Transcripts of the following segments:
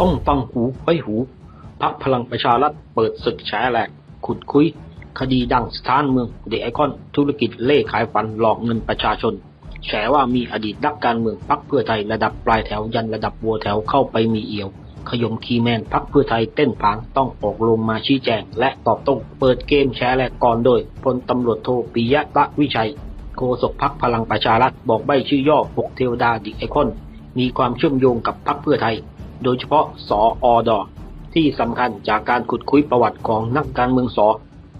ต้องฟังหูไว้หูพักพลังประชารัฐเปิดศึกแฉแหลก ขุดคุย คดีดังสถานเมืองเดไอคอน ธุรกิจเล่ขายฝันหลอกเงินประชาชน แฉว่ามีอดีตนักการเมืองพักเพื่อไทยระดับปลายแถวยันระดับวัวแถวเข้าไปมีเอี่ยว ขยมคีแมนพักเพื่อไทยเต้นผางต้องออกลงมาชี้แจง และตอบโต้เปิดเกมแฉแหลกก่อนโดยพลตำรวจโทปิยะตะวิชัยโฆษกพักพลังประชารัฐบอกใบชื่อย่อปกเทวดาดิไอคอน มีความเชื่อมโยงกับพักเพื่อไทย โดยเฉพาะสออดอที่สำคัญจากการขุดคุยประวัติของนักการเมืองสอ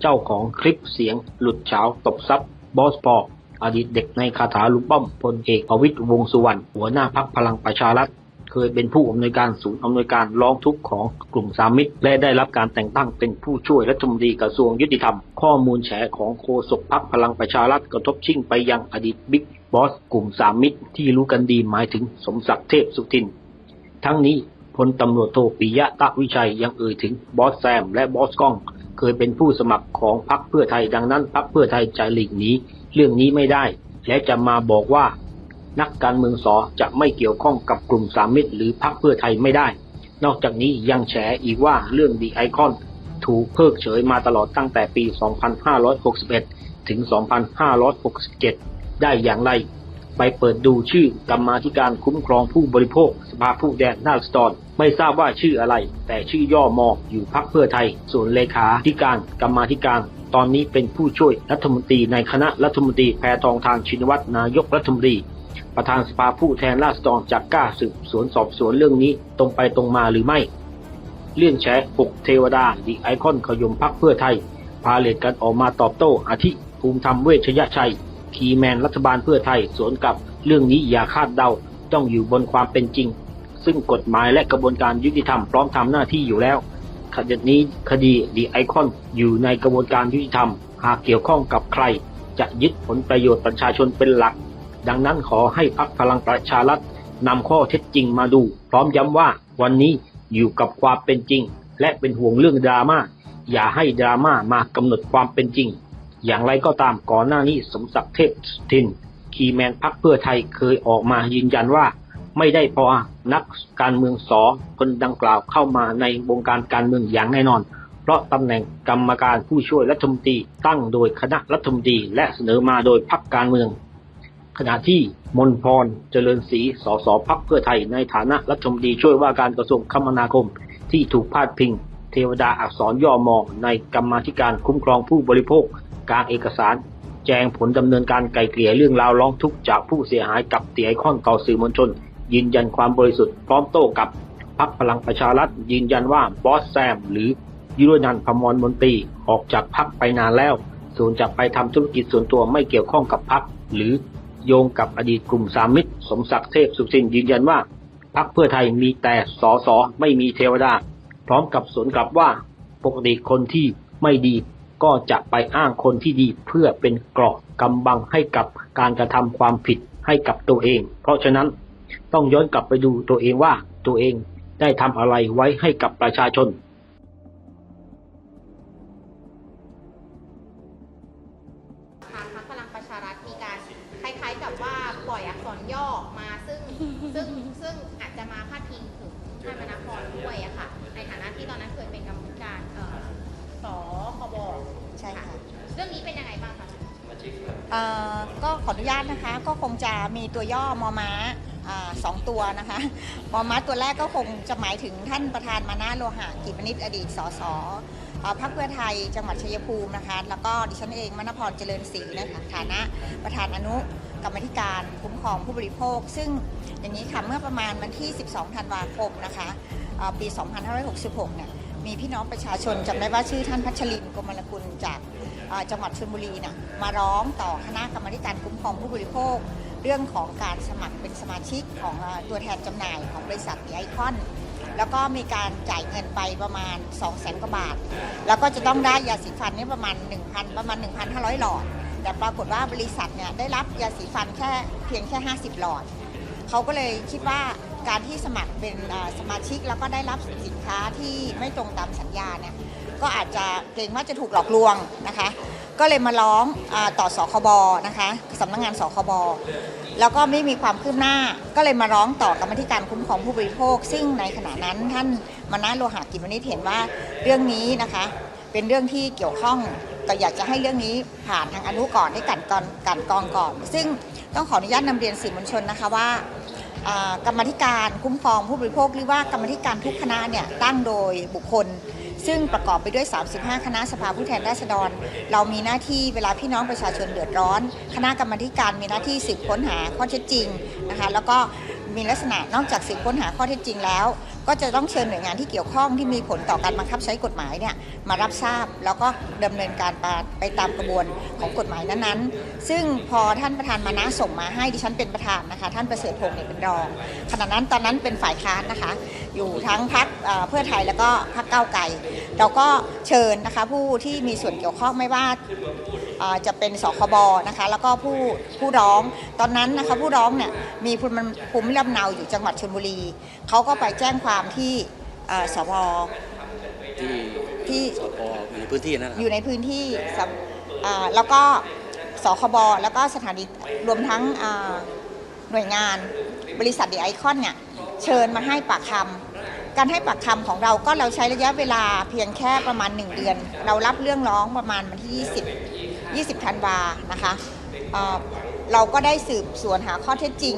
เจ้าของคลิปเสียงหลุดเฉาตบซับบอสปออดีตเด็กในคาถาลุงป้อมพลเอกประวิตรวงสุวรรณหัวหน้าพักพลังประชารัฐ เคยเป็นผู้อำนวยการศูนย์อำนวยการร้องทุกข์ของกลุ่มสามิตร และได้รับการแต่งตั้งเป็นผู้ช่วยรัฐมนตรีกระทรวงยุติธรรม ข้อมูลแฉของโฆษกพักพลังประชารัฐกระทบชิ่งไปยังอดีตบิ๊กบอสกลุ่มสามมิตรที่รู้กันดีหมายถึงสมศักดิ์เทพสุทิน ทั้งนี้พลตำรวจโทปิยะตะวิชัยยังเอ่ยถึงบอสแซมและบอสก้อง เคยเป็นผู้สมัครของพรรคเพื่อไทยดังนั้นพรรคเพื่อไทยจะหลีกหนีเรื่องนี้ไม่ได้ และจะมาบอกว่า นักการเมืองสอจะไม่เกี่ยวข้องกับกลุ่มสามมิตรหรือพรรคเพื่อไทยไม่ได้ นอกจากนี้ยังแฉอีกว่าเรื่องดีไอคอนถูกเพิกเฉยมาตลอดตั้งแต่ปี 2561 ถึง 2567 ได้อย่างไร ไปเปิดดูชื่อกรรมาธิการคุ้มครองผู้บริโภค สภาผู้แทนราษฎรไม่ทราบว่าชื่ออะไร แต่ชื่อย่อมออยู่พักเพื่อไทย ส่วนเลขาธิการกรรมาธิการ ตอนนี้เป็นผู้ช่วยรัฐมนตรีในคณะรัฐมนตรีแพทองทานชินวัตรนายกรัฐมนตรีประธานสภาผู้แทนราษฎรจากกล้าสืบสวนสอบสวนเรื่องนี้ตรงไปตรงมาหรือไม่เรื่องแฉปกเทวดาดีไอคอนขยมพักเพื่อไทย พาเลทกันออกมาตอบโต้อาทิภูมิธรรมเวชยชัย คีแมนรัฐบาลเพื่อไทยสวนกลับเรื่องนี้อย่าคาดเดาต้องอยู่บนความเป็นจริง ซึ่งกฎหมายและกระบวนการยุติธรรมพร้อมทำหน้าที่อยู่แล้วขณะนี้คดีดีไอคอนอยู่ในกระบวนการยุติธรรม หากเกี่ยวข้องกับใคร จะยึดผลประโยชน์ประชาชนเป็นหลัก ดังนั้นขอให้พักพลังประชารัฐนำข้อเท็จจริงมาดู พร้อมย้ำว่าวันนี้อยู่กับความเป็นจริง และเป็นห่วงเรื่องดราม่าอย่าให้ดราม่ามากำหนดความเป็นจริง อย่างไรก็ตามก่อนหน้านี้สมศักดิ์เทพสุทิน คีแมนพักเพื่อไทยเคยออกมายืนยันว่า ไม่ได้พราะนักการเมืองสอคนดังกล่าวเข้ามาในวงการการเมืองอย่างแน่นอน เพราะตำแหน่งกรรมการผู้ช่วยรัฐมนตรีตั้งโดยคณะรัฐมนตรีและเสนอมาโดยพรรคการเมือง ขณะที่มนพรเจริญศรีสสพักเพื่อไทยในฐานะรัฐมนตรีช่วยว่าการกระทรวงคมนาคมที่ถูกพาดพิง เทวดาอักษรย่อมองในกรรมาธิการคุ้มครองผู้บริโภคกลางเอกสาร แจงผลดำเนินการไกลเกลี่ยเรื่องราวร้องทุกข์จากผู้เสียหายกับเตียไอคอนต่อสื่อมวลชน ยืนยันความบริสุทธิ์พร้อมโต้กับพักพลังประชารัฐยืนยันว่าบอสแซม หรือยุรนันพมรมนตรีออกจากพักไปนานแล้ว ส่วนจะไปทำธุรกิจส่วนตัวไม่เกี่ยวข้องกับพักหรือโยงกับอดีตกลุ่มสามมิตร สมศักดิ์เทพสุทินยืนยันว่าพักเพื่อไทยมีแต่สอสอไม่มีเทวดา ร้อมกับสวนกลับว่าปกติคนที่ไม่ดีก็จะไปอ้างคนที่ดีเพื่อเป็นเกราะกำบังให้กับการกระทำความผิดให้กับตัวเอง เพราะฉะนั้นต้องย้อนกลับไปดูตัวเองว่าตัวเองได้ทำอะไรไว้ให้กับประชาชน ทางพรรคพลังประชารัฐมีการคล้ายๆกับว่าปล่อยอักษรย่อมาซึ่งซึ่งซึ่งอาจจะมาพาดพิงถึงท่านมณพรด้วยอะค่ะ ในฐานะที่ตอนนั้นเคยเป็นกรรมการเอ่อสคบใช่ค่ะ เรื่องนี้เป็นยังไงบ้างคะ เอ่อก็ขออนุญาตนะคะ ก็คงจะมีตัวย่อมอม้าอ่าสองตัวนะคะมอม้าตัวแรกก็คงจะหมายถึงท่านประธานมานาโลหะกิจวณิชอดีตสสเอ่อพรรคเพื่อไทยจังหวัดชัยภูมินะคะ แล้วก็ดิฉันเองมณพรเจริญศรีนะคะฐานะประธานอนุกรรมธิการคุ้มครองผู้บริโภค ซึ่งอย่างนี้ค่ะเมื่อประมาณวันที่ 12 ธันวาคมนะคะเอ่อ ปี 2566 เนี่ยมีพี่น้องประชาชนจำได้ว่าชื่อท่านพัชรินกรมลกุลจากจังหวัดชลบุรีน่ะมาร้องต่อคณะกรรมการคุ้มครองผู้บริโภค เรื่องของการสมัครเป็นสมาชิกของตัวแทนจำหน่ายของบริษัทไอคอนแล้วก็มีการจ่ายเงินไปประมาณ 2 0 0 0 0 0กว่าบาท แล้วก็จะต้องได้ยาสีฟันนี่ประมาณ 1,000 ประมาณ 1,500 หลอด แต่ปรากฏว่าบริษัทเนี่ยได้รับยาสีฟันแค่เพียงแค่ 50 หลอด เขาก็เลยคิดว่า การที่สมัครเป็นสมาชิกแล้วก็ได้รับสินค้าที่ไม่ตรงตามสัญญาเนี่ยก็อาจจะเกรงว่าจะถูกหลอกลวงนะคะ ก็เลยมาร้องอต่อสคบนะคะสำนักงานสคบแล้วก็ไม่มีความคืบหน้า ก็เลยมาร้องต่อกรรมธิการคุ้มครองผู้บริโภค ซึ่งในขณะนั้นท่านมณะโลหะกิจวณิชเห็นว่าเรื่องนี้นะคะ เป็นเรื่องที่เกี่ยวข้องก็อยากจะให้เรื่องนี้ผ่านทางอนุก่อนได้กันกรอนกันกองก่อน ซึ่งต้องขออนุญาตนำเรียนสื่อมวลชนนะคะว่า กรรมธิการคุ้มครองผู้บริโภคหรือว่ากรรมธิการทุกคณะเนี่ยตั้งโดยบุคคล ซึ่งประกอบไปด้วย 35 คณะสภาผู้แทนราษฎร เรามีหน้าที่เวลาพี่น้องประชาชนเดือดร้อน คณะกรรมธิการมีหน้าที่สืบค้นหาข้อเท็จจริงนะคะแล้วก็มีลักษณะนอกจากสืบค้นหาข้อเท็จจริงแล้ว ก็จะต้องเชิญหน่วยงานที่เกี่ยวข้องที่มีผลต่อการบังคับใช้กฎหมายเนี่ยมารับทราบแล้วก็ดำเนินการไปตามกระบวนของกฎหมายนั้นๆ ซึ่งพอท่านประธานมานะส่งมาให้ดิฉันเป็นประธานนะคะ ท่านประเสริฐพงศ์เนี่ยเป็นรองขณะนั้นตอนนั้นเป็นฝ่ายค้านนะคะ อยู่ทั้งพักเพื่อไทยแล้วก็พักเก้าไกลเราก็เชิญนะคะผู้ที่มีส่วนเกี่ยวข้องไม่ว่า จะเป็นสคบนะคะแล้วก็ผู้ผู้ร้องตอนนั้นนะคะผู้ร้องเนี่ยมีภูมิภูมิลำเนาอยู่จังหวัดชลบุรีเขาก็ไปแจ้งความที่อ่าสพที่ที่สพอยู่ในพื้นที่นั่นแหละอยู่ในพื้นที่สำอ่าแล้วก็สคบแล้วก็สถานีรวมทั้งอ่าหน่วยงานบริษัทดีไอคอนเนี่ยเชิญมาให้ปากคำการให้ปากคำของเราก็เราใช้ระยะเวลาเพียงแค่ประมาณ 1 เดือน เรารับเรื่องร้องประมาณวันที่ 20 20ธันวานะคะเราก็ได้สืบสวนหาข้อเท็จจริง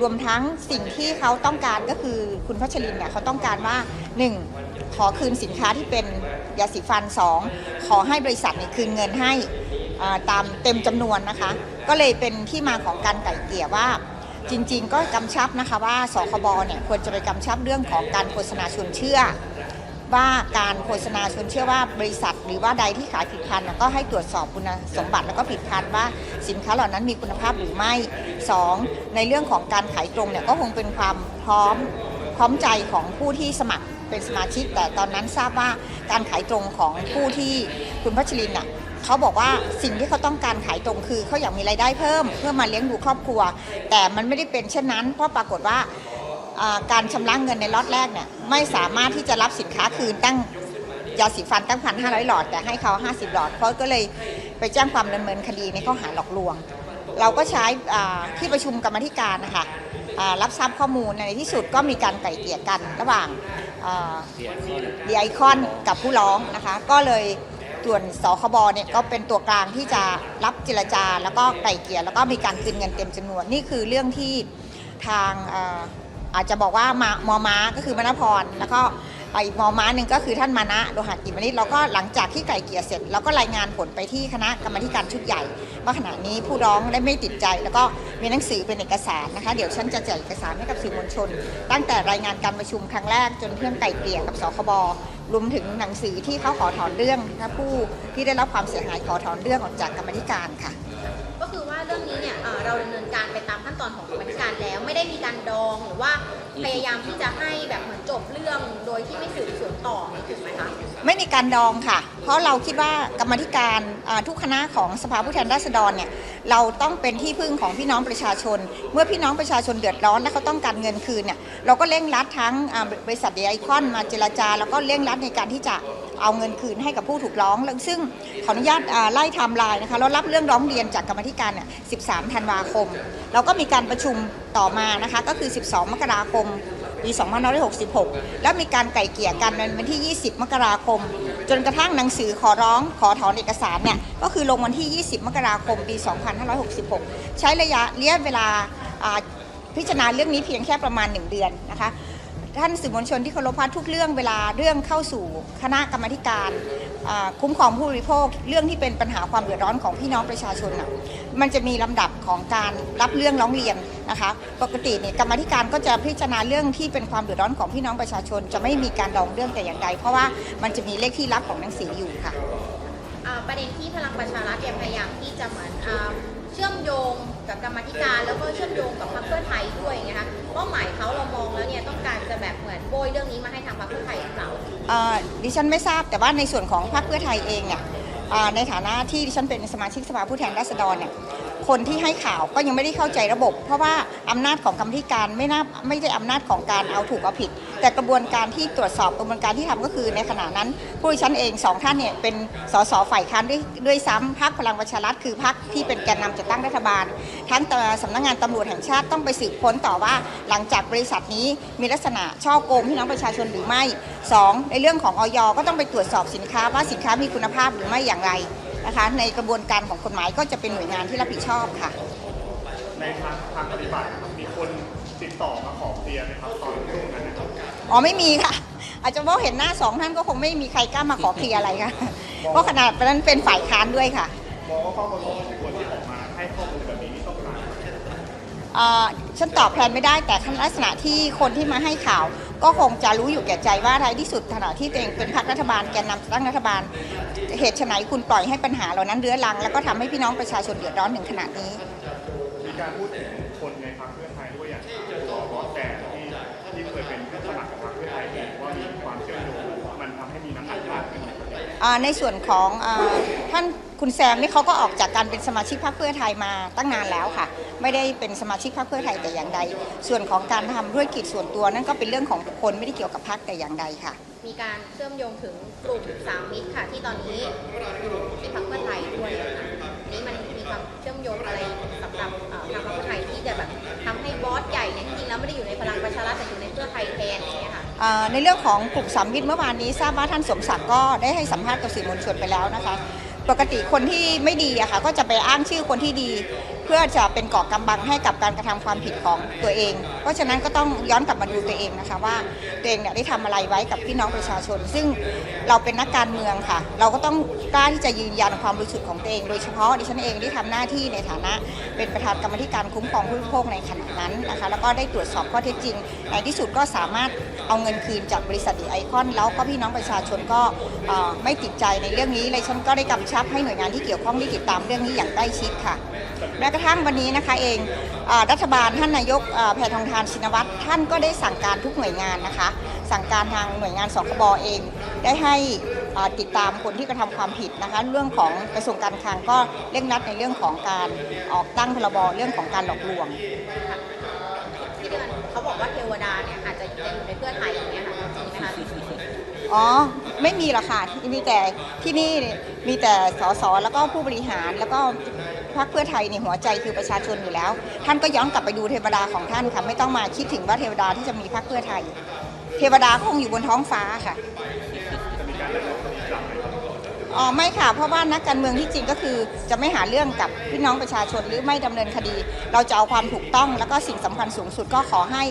รวมทั้งสิ่งที่เขาต้องการก็คือคุณพัชรินเนี่ยเขาต้องการว่า 1. ขอคืนสินค้าที่เป็นยาสีฟัน 2. ขอให้บริษัทเนี่ยคืนเงินให้ตามเต็มจำนวนนะคะ ก็เลยเป็นที่มาของการไก่เกี่ยว่า จริง ๆ ก็กำชับนะคะว่าสคบเนี่ยควรจะไปกำชับเรื่องของการโฆษณาชวนเชื่อ ว่าการโฆษณาชวนเชื่อว่าบริษัท หรือว่าใดที่ขายผลิตภัณฑ์น่ะก็ให้ตรวจสอบคุณสมบัติแล้วก็ผลิตภัณฑ์ว่าสินค้าเหล่านั้นมีคุณภาพหรือไม่ 2. ในเรื่องของการขายตรงเนี่ยก็คงเป็นความพร้อมพร้อมใจของผู้ที่สมัครเป็นสมาชิก แต่ตอนนั้นทราบว่าการขายตรงของผู้ที่คุณพัชรินน่ะเขาบอกว่าสิ่งที่เขาต้องการขายตรงคือเขาอยากมีรายได้เพิ่ม เพื่อมาเลี้ยงดูครอบครัว แต่มันไม่ได้เป็นเช่นนั้น เพราะปรากฏว่า การชำระเงินในล็อตแรกเนี่ยไม่สามารถที่จะรับสินค้าคืนตั้งยาสีฟันตั้งพันห้าร้อยหลอด แต่ให้เขา50 หลอดเพราะก็เลยไปแจ้งความดำเนินคดีในข้อหาหลอกลวง เราก็ใช้ที่ประชุมกรรมธิการนะคะรับทราบข้อมูลในที่สุดก็มีการไก่เกลี่ยกันระหว่างดีไอคอนกับผู้ร้องนะคะก็เลยส่วนสคบเนี่ยก็เป็นตัวกลางที่จะรับเจรจา แล้วก็ไกล่เกลี่ยแล้วก็มีการคืนเงินเต็มจำนวนนี่คือเรื่องที่ทาง อาจจะบอกว่ามามอม้าก็คือมณพร แล้วก็อีกมอม้าหนึ่งก็คือท่านมานะโลหะกิจวณิชเราก็หลังจากที่ไก่เกลี่ยเสร็จเราก็รายงานผลไปที่คณะกรรมธิการชุดใหญ่ ว่าขณะนี้ผู้ร้องได้ไม่ติดใจ แล้วก็มีหนังสือเป็นเอกสารนะคะเดี๋ยวฉันจะแจกเอกสารให้กับสื่อมวลชน ตั้งแต่รายงานการประชุมครั้งแรกจนเพื่อนไก่เกลี่ยกับสคบรวมถึงหนังสือที่เขาขอถอนเรื่องนะผู้ที่ได้รับความเสียหายขอถอนเรื่องออกจากกรรมธิการค่ะ รื่องนี้เนี่ยเราดำเนินการไปตามขั้นตอนของกรรมธิการแล้ว ไม่ได้มีการดองหรือว่าพยายามที่จะให้แบบเหมือนจบเรื่องโดยที่ไม่สืบสวนต่อนี่ถูกไหมคะไม่มีการดองค่ะ เพราะเราคิดว่ากรรมธิการทุกคณะของสภาผู้แทนราษฎรเนี่ยเราต้องเป็นที่พึ่งของพี่น้องประชาชน เมื่อพี่น้องประชาชนเดือดร้อนและเขาต้องการเงินคืนเนี่ยเราก็เร่งรัดทั้งบริษัทไอคอนมาเจรจา แล้วก็เร่งรัดในการที่จะ เอาเงินคืนให้กับผู้ถูกร้อง ซึ่งขออนุญาตไล่ไทม์ไลน์นะคะเรารับเรื่องร้องเรียนจากกรรมธิการเนี่ย 13 ธันวาคมเราก็มีการประชุมต่อมานะคะ ก็คือ 12 มกราคมปี2566 แล้วมีการไก่เกี่ยกันในวันที่ 20 มกราคม จนกระทั่งหนังสือขอร้องขอถอนเอกสารเนี่ย ก็คือลงวันที่ 20 มกราคม ปี 2566 ใช้ระยะระยเวลาอ่าพิจารณาเรื่องนี้เพียงแค่ประมาณ 1 เดือนนะคะ ท่านสื่อมวลชนที่เคารพพัทุกเรื่องเวลาเรื่องเข้าสู่คณะกรรมการคุ้มครองผู้บริโภคเรื่องที่เป็นปัญหาความเดือดร้อนของพี่น้องประชาชนน่ะมันจะมีลำดับของการรับเรื่องร้องเรียนนะคะปกติเนี่ยกรรมาธิการก็จะพิจารณาเรื่องที่เป็นความเดือดร้อนของพี่น้องประชาชน จะไม่มีการดองเรื่องแต่อย่างใด เพราะว่ามันจะมีเลขที่รับของหนังสืออยู่ค่ะประเด็นที่พลังประชารัฐพยายามที่จะเหมือน ชื่อมโยงกับกรรมธิการ แล้วก็เชื่อมโยงกับพรรคเพื่อไทยด้วยไงคะเป้าหมายเขาเรามองแล้วเนี่ยต้องการจะแบบเหมือนโบยเรื่องนี้มาให้ทางพรรคเพื่อไทยหรือเปล่าเอ่อดิฉันไม่ทราบแต่ว่าในส่วนของพรรคเพื่อไทยเองเนี่ยอ่าในฐานะที่ดิฉันเป็นสมาชิกสภาผู้แทนราษฎรเนี่ย คนที่ให้ข่าวก็ยังไม่ได้เข้าใจระบบ เพราะว่าอำนาจของกรรมธิการไม่น่าไม่ใช่อำนาจของการเอาถูกเอาผิด แต่กระบวนการที่ตรวจสอบกระบวนการที่ทำก็คือในขณะนั้น ผู้ดิฉันเองสองท่านเนี่ยเป็นสสฝ่ายค้านด้วยด้วยซ้ำพรรคพลังประชารัฐคือพรรคที่เป็นแกนนำจัดตั้งรัฐบาล ทั้งตัวสำนักงานตำรวจแห่งชาติต้องไปสืบค้นต่อว่า หลังจากบริษัทนี้มีลักษณะช่อโกงพี่น้องประชาชนหรือไม่สองในเรื่องของออยก็ต้องไปตรวจสอบสินค้าว่าสินค้ามีคุณภาพหรือไม่อย่างไร นะคะในกระบวนการของกฎหมายก็จะเป็นหน่วยงานที่รับผิดชอบค่ะ ในทางทางปฏิบัตินะครับมีคนติดต่อมาขอเคลียร์ไหมครับตอนช่วงนั้นนะครับอ๋อไม่มีค่ะ อาจจะเพราะเห็นหน้าสองท่านก็คงไม่มีใครกล้ามาขอเคลียร์อะไรค่ะ เพราะขนาดนั้นเป็นฝ่ายค้านด้วยค่ะมองว่าข้อมูลของคนที่ออกมาให้ข้อมูลแบบนี้นี่ต้องการอะไรเอ่อฉันตอบแทนไม่ได้แต่ลักษณะที่คนที่มาให้ข่าว ก็คงจะรู้อยู่แก่ใจว่าท้ายที่สุดขณะที่ตัวเองเป็นพรรครัฐบาลแกนนำตั้งรัฐบาล เหตุไฉนคุณปล่อยให้ปัญหาเหล่านั้นเรื้อรัง แล้วก็ทำให้พี่น้องประชาชนเดือดร้อนถึงขนาดนี้ มีการพูดถึง ในส่วนของท่านคุณแซมนี่เขาก็ออกจากการเป็นสมาชิกพรรคเพื่อไทยมาตั้งนานแล้วค่ะ ไม่ได้เป็นสมาชิกพรรคเพื่อไทยแต่อย่างใด ส่วนของการทำธุรกิจส่วนตัวนั่นก็เป็นเรื่องของบุคคลไม่ได้เกี่ยวกับพรรคแต่อย่างใดค่ะ มีการเชื่อมโยงถึงกลุ่มสามมิตรค่ะ ที่ตอนนี้อยู่ที่พรรคเพื่อไทยด้วยนะคะนี้มันมีความเชื่อมโยงอะไรสำหรับทางพรรคเพื่อไทยที่จะแบบทำให้บอสใหญ่เนี่ยจริงๆแล้วไม่ได้อยู่ในพลังประชารัฐแต่อยู่ในเพื่อไทยแทนอย่างเงี้ยค่ะ ในเรื่องของกลุ่มสามมิตรเมื่อวานนี้ทราบว่าท่านสมศักดิ์ก็ได้ให้สัมภาษณ์กับสื่อมวลชนไปแล้วนะคะ ปกติคนที่ไม่ดีอะค่ะก็จะไปอ้างชื่อคนที่ดี พื่อจะเป็นเกาะกำบังให้กับการกระทำความผิดของตัวเอง เพราะฉะนั้นก็ต้องย้อนกลับมาดูตัวเองนะคะว่าตัวเองเนี่ยได้ทำอะไรไว้กับพี่น้องประชาชน ซึ่งเราเป็นนักการเมืองค่ะ เราก็ต้องกล้าที่จะยืนยันความบริสุทธิ์ของตัวเอง โดยเฉพาะดิฉันเองที่ทำหน้าที่ในฐานะ เป็นประธานกรรมธิการคุ้มครองผู้บริโภคในขณะนั้นนะคะแล้วก็ได้ตรวจสอบข้อเท็จจริงในที่สุดก็สามารถเอาเงินคืนจากบริษัทดีไอคอน แล้วก็พี่น้องประชาชนก็ไม่ติดใจในเรื่องนี้เลยฉันก็ได้กำชับให้หน่วยงานที่เกี่ยวข้องได้ติดตามเรื่องนี้อย่างใกล้ชิดค่ะแม้กระทั่งวันนี้นะคะเองเออรัฐบาลท่านนายกเอ่อแพทองทานชินวัตรท่านก็ได้สั่งการทุกหน่วยงานนะคะ สั่งการทางหน่วยงานสคบเอง ได้ให้เอ่อติดตามคนที่กระทำความผิดนะคะ เรื่องของกระทรวงการคลังก็เร่งรัดในเรื่องของการออกตั้งพรบเรื่องของการหลอกลวงที่เดือนเขาบอกว่าเทวดาเนี่ยอาจจะจะอยู่ในเพื่อไทยอย่างเงี้ยค่ะจริงไหมคะอ๋อไม่มีหรอกค่ะมีแต่ที่นี่มีแต่สสแล้วก็ผู้บริหารแล้วก็ พรรคเพื่อไทยเนี่ยหัวใจคือประชาชนอยู่แล้ว ท่านก็ย้อนกลับไปดูเทวดาของท่านค่ะไม่ต้องมาคิดถึงว่าเทวดาที่จะมีพรรคเพื่อไทย เทวดาคงอยู่บนท้องฟ้าค่ะ อ๋อไม่ค่ะ เพราะว่านักการเมืองที่จริงก็คือ จะไม่หาเรื่องกับพี่น้องประชาชนหรือไม่ดำเนินคดี เราจะเอาความถูกต้องแล้วก็สิ่งสำคัญสูงสุดก็ขอให้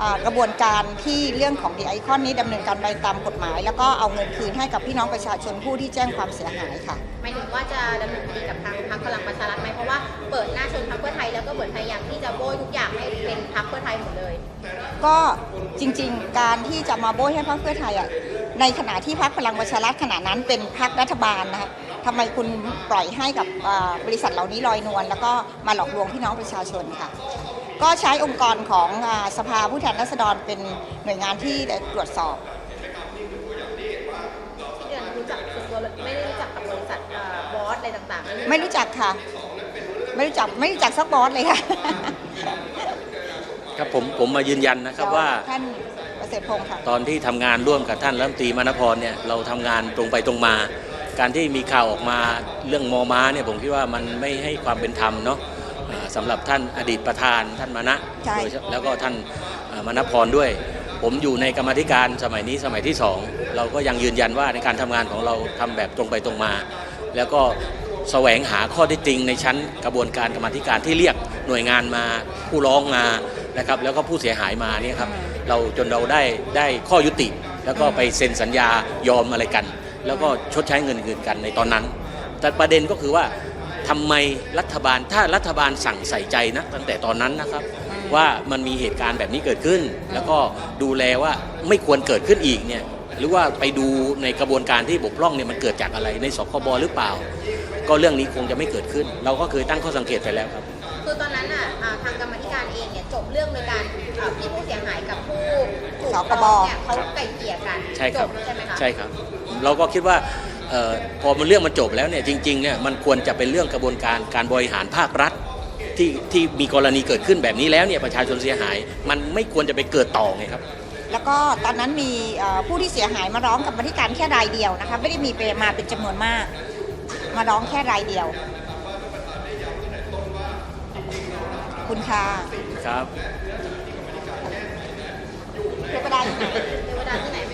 อ่ากระบวนการที่เรื่องของดีไอคอนนี้ดำเนินการไปตามกฎหมาย แล้วก็เอาเงินคืนให้กับพี่น้องประชาชนผู้ที่แจ้งความเสียหายค่ะ หมายถึงว่าจะดำเนินคดีกับทางพรรคพลังประชารัฐไหมเพราะว่าเปิดหน้าชนพรรคเพื่อไทยแล้วก็เหมือนพยายามที่จะโบยทุกอย่างให้เป็นพรรคเพื่อไทยหมดเลย ก็จริงๆ การที่จะมาโบยให้พรรคเพื่อไทยอะ ในขณะที่พรรคพลังประชารัฐขณะนั้นเป็นพรรครัฐบาลนะคะทำไมคุณปล่อยให้กับอ่าบริษัทเหล่านี้ลอยนวลแล้วก็มาหลอกลวงพี่น้องประชาชนค่ะ ก็ใช้องค์กรของอ่าสภาผู้แทนราษฎรเป็นหน่วยงานที่ได้ตรวจสอบที่เดือนรู้จักส่วนตัวเลยไม่ได้รู้จักกับบริษัทเอ่อบอสอะไรต่างๆ ไม่รู้จักค่ะ ไม่รู้จักไม่รู้จักสักบอสเลยค่ะครับผมผมมายืนยันนะครับว่าท่านเก ษตรพงศ์ค่ะ ตอนที่ทำงานร่วมกับท่านรัฐมนตรีมานพรเนี่ยเราทำงานตรงไปตรงมา การที่มีข่าวออกมาเรื่องมอม้าเนี่ยผมคิดว่ามันไม่ให้ความเป็นธรรมเนาะอ่าสำหรับท่านอดีตประธานท่านมานะใช่โดยเฉแล้วก็ท่านอ่ามานพรด้วย ผมอยู่ในกรรมาธิการสมัยนี้สมัยที่สองเราก็ยังยืนยันว่าในการทำงานของเราทำแบบตรงไปตรงมา แล้วก็แสวงหาข้อเท็จจริงในชั้นกระบวนการกรรมาธิการที่เรียกหน่วยงานมาผู้ร้องมานะครับแล้วก็ผู้เสียหายมาเนี่ยครับ เราจนเราได้ได้ข้อยุติ แล้วก็ไปเซ็นสัญญายอมอะไรกัน แล้วก็ชดใช้เงินคืนกันในตอนนั้น แต่ประเด็นก็คือว่าทำไมรัฐบาลถ้ารัฐบาลสั่งใส่ใจนะตั้งแต่ตอนนั้นนะครับ ว่ามันมีเหตุการณ์แบบนี้เกิดขึ้น แล้วก็ดูแลว่าไม่ควรเกิดขึ้นอีกเนี่ยหรือว่าไปดูในกระบวนการที่บกพร่องเนี่ยมันเกิดจากอะไรในสคบหรือเปล่า ก็เรื่องนี้คงจะไม่เกิดขึ้น เราก็เคยตั้งข้อสังเกตไปแล้วครับคือตอนนั้นอะทางกรรมธิการเองเนี่ยจบเรื่องโดยการที่ผู้เสียหายกับ ผู้ถูกสคบร้องเนี่ยเขาไกล่เกลี่ยกันใช่ครับจใช่ไหมคะใช่ครับ เราก็คิดว่าเออพอมันเรื่องมันจบแล้วเนี่ยจริงๆเนี่ยมันควรจะเป็นเรื่องกระบวนการการบริหารภาครัฐที่ที่มีกรณีเกิดขึ้นแบบนี้แล้วเนี่ยประชาชนเสียหาย มันไม่ควรจะไปเกิดต่อไงครับ แล้วก็ตอนนั้นมีเอ่อผู้ที่เสียหายมาร้องกับมาธิการแค่รายเดียวนะคะไม่ได้มีไปมาเป็นจำนวนมาก มาร้องแค่รายเดียวขอบคุณค่ะครับ เทวดาอยู่ไหน เทวดาที่ไหนไม่